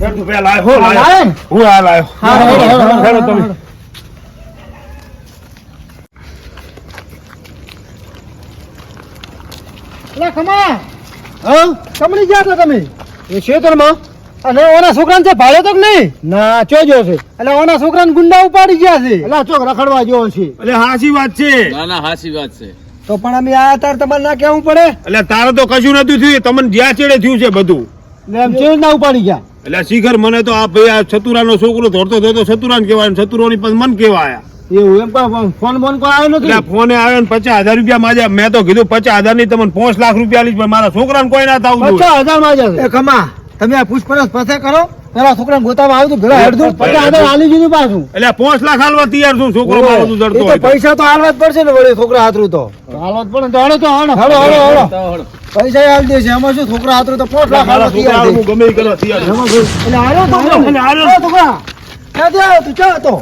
હેડ તું લાય, હો હા, લાયો. લાયો ને? હું આ લાયો. હા, હેડો, હેડો, હેડો, હેડો હેડો, તમે. લે ખમા હા? કમળી ગયા છો તમે? એ ખેતરમાં અને ઓના છોકરાને છે ભાડે તો નહીં? ના ચોજો છે. એટલે ઓના છોકરાને ગુંડા ઉપાડી ગયા છે. એટલે ચોક રખડવા જેવો છે. એટલે હાચી વાત છે. ના ના હાચી વાત છે. તો પણ અમે આ તાર તમારે ના કેવું પડે? એટલે તારે તો કશું નતું થયું. તમને જ્યાં ચેડે થયું છે બધું. એમ કેવી ના ઉપાડી ગયા? એટલે શિખર મને તો આ ભાઈ આ ચતુરાનો છોકરો ધોરતો ધોરતો ચતુરાને કહેવાય ને ચતુરોની પાસે મન કેવાય એવું એમ ફોન બોન કોઈ આવ્યો નથી? ફોને આવ્યો ને પચાસ હજાર રૂપિયા માજ્યા મેં તો કીધું પચાસ હજારની તમને પાંચ લાખ રૂપિયા લીધ પણ મારા છોકરાને કોઈ ના થવું. પચાસ હજારમાં જશે એ ખમા તમે આ પૂછપરછ પાસે કરો પેલા છોકરા ગોતામાં આવ્યું ઘરે હેડધું પચાસ હજાર આલી દીધું પાછું. એટલે પાંચ લાખ હાલવા તૈયાર છું છોકરો મારો જડતો. પૈસા તો હાલવા જ પડશે ને વળી છોકરા હાથરું તો. હાલવા જ પડે તો હળો તો હળો હળો હળો હળો હળો. પૈસા હાલ દેશે એમાં શું છોકરા હાથરો તો પાંચ લાખ હાલવા તૈયાર હું ગમે એ કરવા તૈયાર એમાં શું? એટલે હાલો તો એટલે હાલો. હાલો. છોકરા. ક્યાંથી આવ્યો તું? ક્યાં હતો?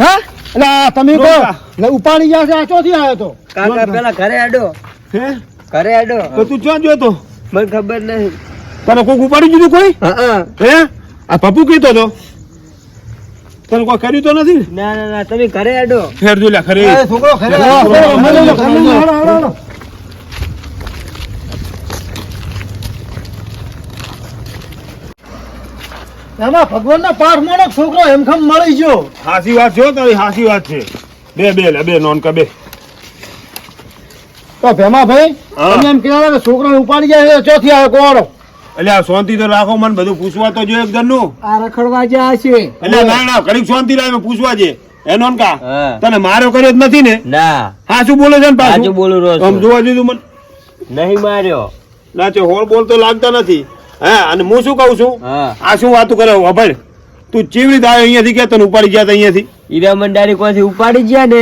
હા? એટલે તમે કહો. એટલે ઉપાડી ગયા છે આ ચોથી આવ્યો તો? કાકા પેલા ઘરે આડો. હે? ઘરે આડો. તો તું ક્યાં જોતો મને ખબર નહીં. તને કોક ઉપાડી દીધું કોઈ? હા હે. આ પપ્પુ કીધો તો તને કોઈ કર્યું તો નથી? ના ના ના. તમે ઘરે આડો. ફેર જો લે ખરી છોકરો ખરે હળો, હળો, મને લો, હળો, મને લો, હળો, હળો, હળો. એમાં ભગવાનના પાઠ માનો છોકરો હેમખમ મળી ગયો. હાસી વાત જો તારી હાસી વાત છે. બે બે લે બે નોન બે. તો ભેમા ભાઈ તમે એમ કહેવા કે છોકરો ઉપાડી જાય છે, ચોથી આવે કોરો એટલે આ શાંતિ તો રાખો મને બધું પૂછવા તો જોઈએ એકદમનું આ રખડવા જ્યાં છે. એટલે ના ના ઘડીક શાંતિ રાખે પૂછવા છે એનો કા તને માર્યો કર્યો જ નથી ને? ના. હા શું બોલે છે ને પાછું? સાચું બોલું રહો આમ જોવા દીધું મને. નહીં માર્યો. ના છે હોળ બોલ તો લાગતા નથી. હા અને હું શું કહું છું? આ શું વાતું કરે? વભાડ તું ચીવડી દાળ અહીંયાથી કે તને ઉપાડી ગયા તા અહીંયાથી? હીરા ડાયરેક કોઈથી ઉપાડી ગયા ને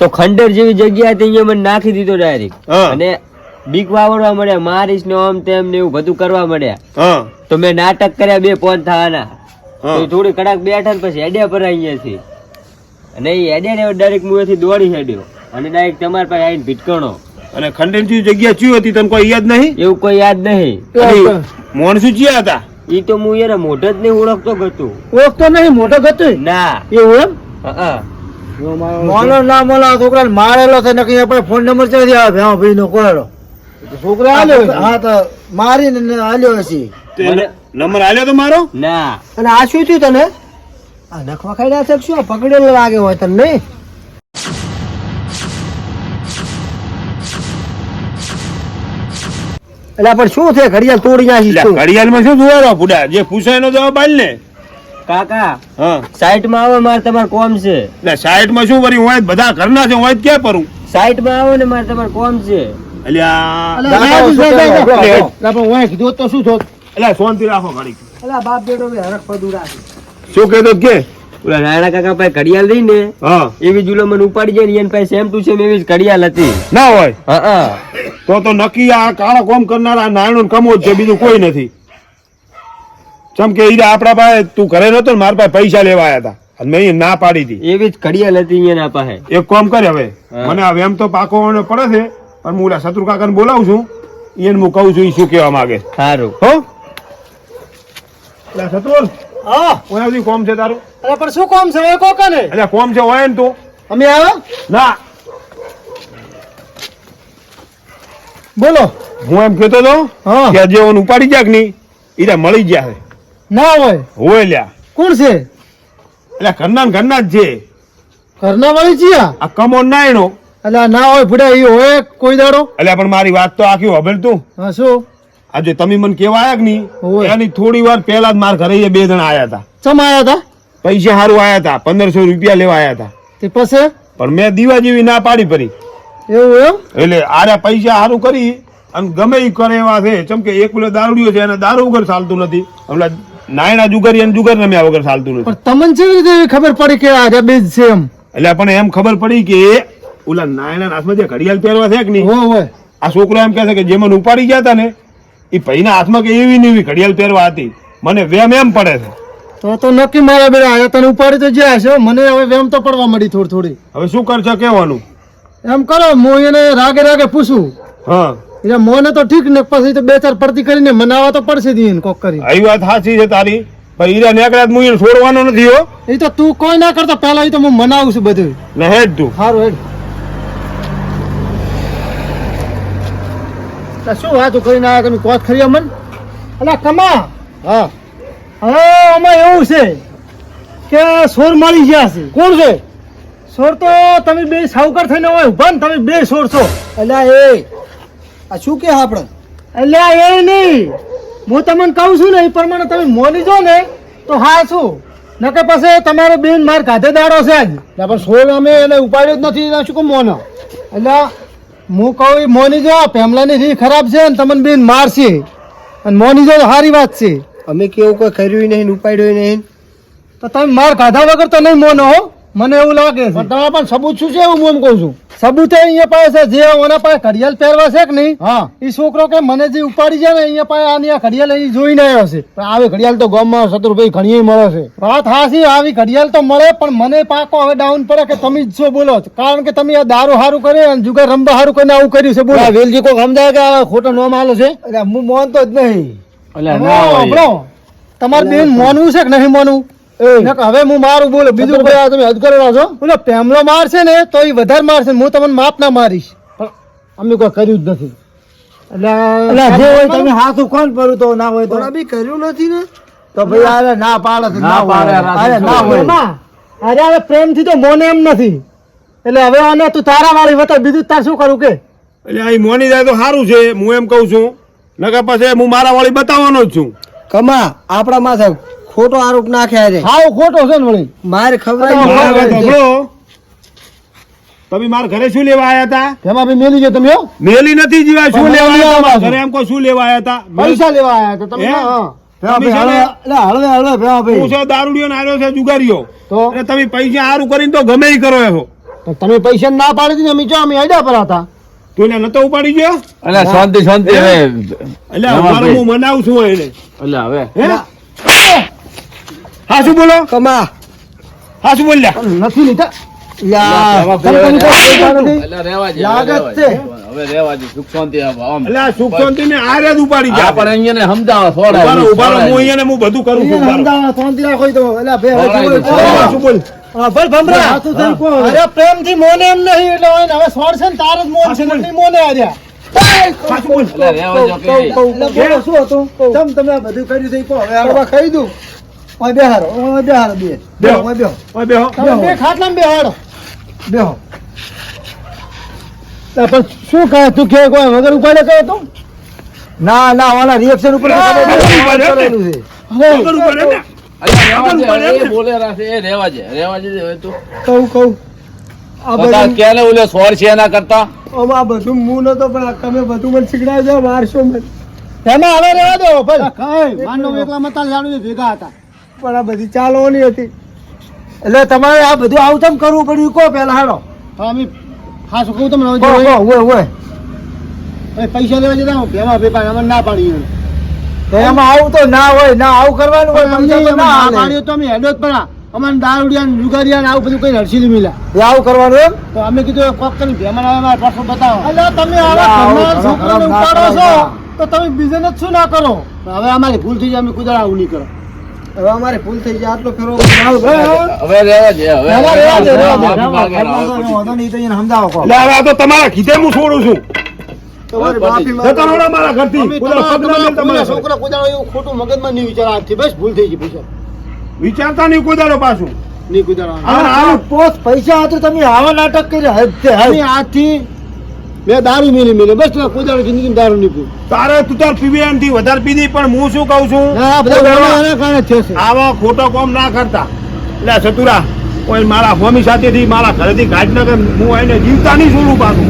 તો ખંડર જેવી જગ્યા હતી અહીંયા મને નાખી દીધો ડાયરેક્ટ અને બીક વાવડવા મળ્યા મારીશ ને આમ તેમ ને એવું બધું કરવા મળ્યા. તો મેં નાટક કર્યા બે ફોન થવાના. થોડી કડાક બેઠા ને પછી હેડ્યા પર અહીંયાથી. અને એ હેડ્યા ને ડાયરેક્ટ હું દોડી હેડ્યો. અને ડાયરેક્ટ તમારા પાસે આવીને ભીટકણો. અને ખંડેર જગ્યા ચી હતી તને કોઈ યાદ નહીં? એવું કોઈ યાદ નહીં. મોણસું ચિયા હતા? ઈ તો હું એને મોઢ જ નહીં ઓળખતો ગતું. ઓળખતો નહીં મોટો ગતું ના. એ એમ? હા મોનો ના મોલા છોકરા છોકરાને મારેલો છે નકી આપણે ફોન નંબર ચાલી આવે ભેમા ભાઈ નો કોયડો. છોકરા આલ્યો હા તો મારીને ને આલ્યો હશે. નંબર આલ્યો તો મારો? ના. અને આ શું થયું તને? આ નખવા ખાઈ છે શું? પકડેલો લાગે હોય તને એટલે પણ શું છે? ઘડિયાળ તોડી નાખી ઘડિયાળમાં શું જોવાનો બુડા જે પૂછાય નો જવાબ આલ ને. કાકા હા. સાઈટમાં આવો મારે તમારે કોમ છે. એટલે સાઈડમાં શું વળી હોય? બધા ઘરના છે હોય તો ક્યાં પરું સાઈટમાં આવો ને મારે તમારે કોમ છે. શું કહેતો કે? ઓલા નાના કાકા પાસે ઘડિયાળ રહી ને હા. એવી જુલો મને ઉપાડી જાય ને એની પાસે સેમ ટુ સેમ એવી જ ઘડિયાળ હતી. ના હોય? હા હા. તો તો નક્કી આ કાળા કોમ કરનારા નાયણો કમો જ છે બીજું કોઈ નથી. ચમ કે ઈરા આપણા પાસે તું ઘરે નતો ને મારા પાસે પૈસા લેવા આવ્યા હતા અને મેં ના પાડી હતી એવી જ ઘડિયાળ હતી એના પાસે. એક કોમ કરે હવે. મને હવે એમ તો પાકો પડે છે પણ હું ઓલા શત્રુ કાકાને બોલાવું છું. એને હું કહું છું એ શું કહેવા માંગે. સારું હો? શત્રુ હા. સુધી કોમ છે તારું? અરે પણ શું કોમ છે? ઓય કોકા ને એટલે કોમ છે હોય ને તું. અમે આવે? ના. બોલો. હું એમ કહેતો હતો હા. કે આજે ઓન ઉપાડી જાક કે નહીં ઈરા મળી ગયા ના હોય. હોય લ્યા. કોણ છે? એટલે ઘરના ને ઘરના જ છે. ઘરના વાળી છે આ? કમો નાયણો. એટલે ના હોય ભૂડા એ હોય કોઈ દાડો. એટલે પણ મારી વાત તો આખી હોભેલ તું. હા શું? આજે તમે મને કેવા આયા કે નહીં? હોય. એની થોડી વાર પહેલા જ મારા ઘરે બે જણા આયા હતા. ચમ આયા હતા? પૈસા સારું આયા હતા. પંદરસો રૂપિયા લેવા આયા હતા. તે પછી? પણ મેં દીવા જેવી ના પાડી પડી એવું એમ? એટલે આરે પૈસા સારું કરી અને ગમે એ કરે એવા છે. ચમ કે એક પેલો દારૂડિયો છે એને દારૂ વગર ચાલતું નથી. હમણાં નાયણા જુગારી અને જુગાર રમ્યા વગર ચાલતું નથી. પણ તમને કેવી રીતે ખબર પડી કે આ બે છે એમ? એટલે પણ એમ ખબર પડી કે ઓલા નાયણા હાથમાં જે ઘડિયાળ પહેરવા છે કે નહીં? હોય આ છોકરો એમ કહે છે કે જે મને ઉપાડી ગયા હતા ને એ ભાઈના હાથમાં કે એવી ને એવી ઘડિયાળ પહેરવા હતી. મને વેમ એમ પડે છે. તો તો નક્કી મારા બેડા આયા તને ઉપાડી તો જ્યાં છે મને હવે વેમ તો પડવા મળી થોડી થોડી. હવે શું કરશે કહેવાનું? એમ કરો હું એને રાગે રાગે પૂછું. હા. એટલે મોને તો ઠીક ને પછી તો બે ચાર પડતી કરીને મનાવા તો પડશે દીન કોક કરી આવી વાત સાચી છે તારી. પણ ઈરા નેકડા હું એને છોડવાનો નથી હો. એ તો તું કોઈ ના કરતો પહેલા એ તો હું મનાવું છું બધું. ને હેડ તું. સારું હેડ. શું વાતો કરીને આવ્યા તમે કોત ખરી અમન? અલા કમા. હા. હા આમાં એવું છે કે સોર મળી ગયા છે. કોણ છે? સોર તો તમે બે સાવકાર થઈને હોય ઊભા ને તમે બે સોર છો. અલ્યા એ આ શું કે આપણે એટલે એ નહીં હું તમને કહું છું ને એ પ્રમાણે તમે મોની જો ને તો હા શું? નકે પાસે તમારો બેન માર કાઢે દાડો છે આજ. પણ સોળ અમે એને ઉપાડ્યો જ નથી શું કહું મોનો? એટલે હું કહું એ મોની જો પેમલાની રી ખરાબ છે ને તમને બેન મારશે અને મોની જો તો સારી વાત છે. અમે કેવું કોઈ કર્યું નહીં ઉપાડ્યું નહીં? તો તમે માર કાઢા વગર તો નહીં મોનો હો. મને એવું લાગે છે. તમારા પણ સબૂત શું છે એવું હું એમ કહું છું? સબૂત એ અહીંયા પાસે છે જે ઓના પાસે ઘડિયાળ પહેરવા છે કે નહીં હા. એ છોકરો કે મને જે ઉપાડી જાય ને અહીંયા પાસે આની આ ઘડિયાળ એ જોઈને આવ્યો છે. પણ આવી ઘડિયાળ તો ગામમાં શત્રુભાઈ ઘણી મળે છે. વાત હાસી આવી ઘડિયાળ તો મળે પણ મને પાકો હવે ડાઉન પડે કે તમે જ છો બોલો કારણ કે તમે આ દારૂ હારું કરે અને જુગાર રમવા હારું કરીને આવું કર્યું છે બોલો. વેલજી કોઈ સમજાય કે ખોટો નોમ આલો છે? હું મોનતો જ નહીં. તમારે બેન મોનવું છે કે નહીં મોનવું હવે હું મારું બોલો બીજું કોઈ તમે હદ કરેલા છો બોલો પેમલો મારશે ને તો એ વધારે મારશે હું તમને માપ ના મારીશ. પણ અમે કોઈ કર્યું જ નથી. એટલે જે હોય તમે હાથ કોણ ભરું તો ના હોય તો? બી કર્યું નથી ને. તો ભાઈ અરે ના પાડે ના પાડે અરે ના હોય. અરે હવે પ્રેમથી તો મોને એમ નથી. એટલે હવે આને તું તારા વાળી વતા બીજું તાર શું કરું કે? એટલે અહીં મોની જાય તો સારું છે હું એમ કહું છું. નકર પછી હું મારા વાળી બતાવવાનો જ છું. કમા આપણા માથે ખોટો આરોપ નાખ્યા છે. હાવ ખોટો છે ને વળી. મારે ખબર. તમે મારા ઘરે શું લેવા આયા હતા? તેમાં બી મેલી જો તમે મેલી નથી જીવા શું લેવા આયા હતા? ઘરે એમ કોઈ શું લેવા આયા હતા? પૈસા લેવા આયા હતા તમે હા. તમે ભાઈ. પૈસા કરીને તો ગમે ઈ કરો તમે પૈસા ના પાડી અમે જો અમે આડ્યા પર હતા. તું એને નતો ઉપાડી ગયો? અલ્યા શાંતિ શાંતિ એટલે હા, હું મનાવું છું એને. હવે. હે? હા શું બોલો કમા હા શું બોલ્યા નથી લીધા પ્રેમ પ્રેમથી મોને એમ નહીં એટલે હોય હવે સોળ છે ને તાર જ મોન છે ને મોને આર્યા હા, શું હતું તમ તમે બધું કર્યું છે હવે. ખાઈ દઉં ઓય બેહારો ઓય બેહારો બે. બેહો. ઓય બેહો. ઓય બેહો. તમે બે ખાટલામાં બેહાડો. બેહો. પણ શું કહે? તું કે કોઈ વગર ઉપાડે કહે તું? ના ના ઓલા રિએક્શન ઉપર? કરેલું છે વગર ઉપાડે બધા બધું તમે બધું મારશો ભેગા હતા. પણ આ બધી ચાલવાની હતી. એટલે તમારે આ બધું આવું તેમ કરવું પડ્યું? કહો પેલા હાડો. અમે ખાસ કહું તમને હોય હોય પૈસા લેવા જતા ભેમા ભેપા ના પાડી તો એમાં આવું તો ના હોય ના આવું કરવાનું હોય ના પાડ્યું તો અમે હેડો જ પડા અમારે દારૂડિયા ને આવું બધું કઈ હરસીલી મિલા. આવું કરવાનું એમ? તો અમે કીધું કોક આવે પાછો બતાવો. એટલે તમે આવા છોકરાને ઉપાડો છો તો તમે બિઝનેસ શું ના કરો? હવે અમારી ભૂલ થઈ જાય અમે આવું નહીં કરો. હવે અમારે ભૂલ થઈ જાય આટલો ફેરો હવે? રહેવા દે હવે દે, દે, તો તમારા કીધે હું છોડું છું. તમારી માફી જતા રહો ને મારા ઘરથી. કોઈનો પગ ના મેલ તમારા ઘરે. છોકરા કુદાળો એવું ખોટું મગજમાં નહીં વિચાર. બસ ભૂલ થઈ ગઈ પૈસા વિચારતા નહીં કોઈ પાછું. નહીં પૈસા હતું તમે આવા નાટક કરી આજથી મેં દારૂ મિલી મિલી બસ કુદાળો જિંદગી દારૂ નહીં પીવું. તારે તું તાર પીવી થી વધારે પીધી પણ હું શું કહું છું? કોઈ છે આવા ખોટો કોમ ના કરતા. એટલે સતુરા કોઈ મારા હોમી સાથેથી મારા ઘરેથી ગાડી ના હું એને જીવતા નહીં છોડું પાછું.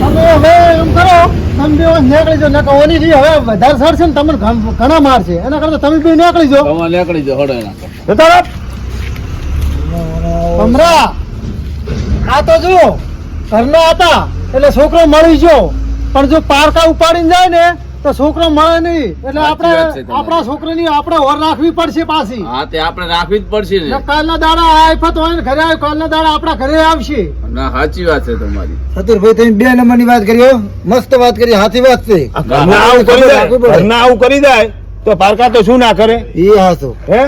તમે હવે એમ કરો તમે બે નીકળી જાઓ ઓની થી હવે વધારે સડશે ને તમને ઘણા માર છે. એના કરતા તમે બે નીકળી જાઓ. તમે નીકળી જાઓ, હડો એના કરતા. જતા આ તો જુઓ ઘરના હતા. એટલે છોકરો મળી ગયો. પણ જો પારકા ઉપાડીને જાય ને તો છોકરો મળે નહીં. એટલે આપણે આપણા છોકરાની આપણે ઓર રાખવી પડશે પાછી. હા તે આપણે રાખવી જ પડશે ને. ને કાલના દાડા આફત હોય ને ઘરે આવ્યો કાલના દાડા આપણા ઘરે આવશે. ના સાચી વાત છે તમારી. સતુરભાઈ તમે બે નંબરની વાત કરી મસ્ત વાત કરી સાચી વાત છે. ઘરના આવું કરી દે. તો પારકા તો શું ના કરે? એ હાસો હે?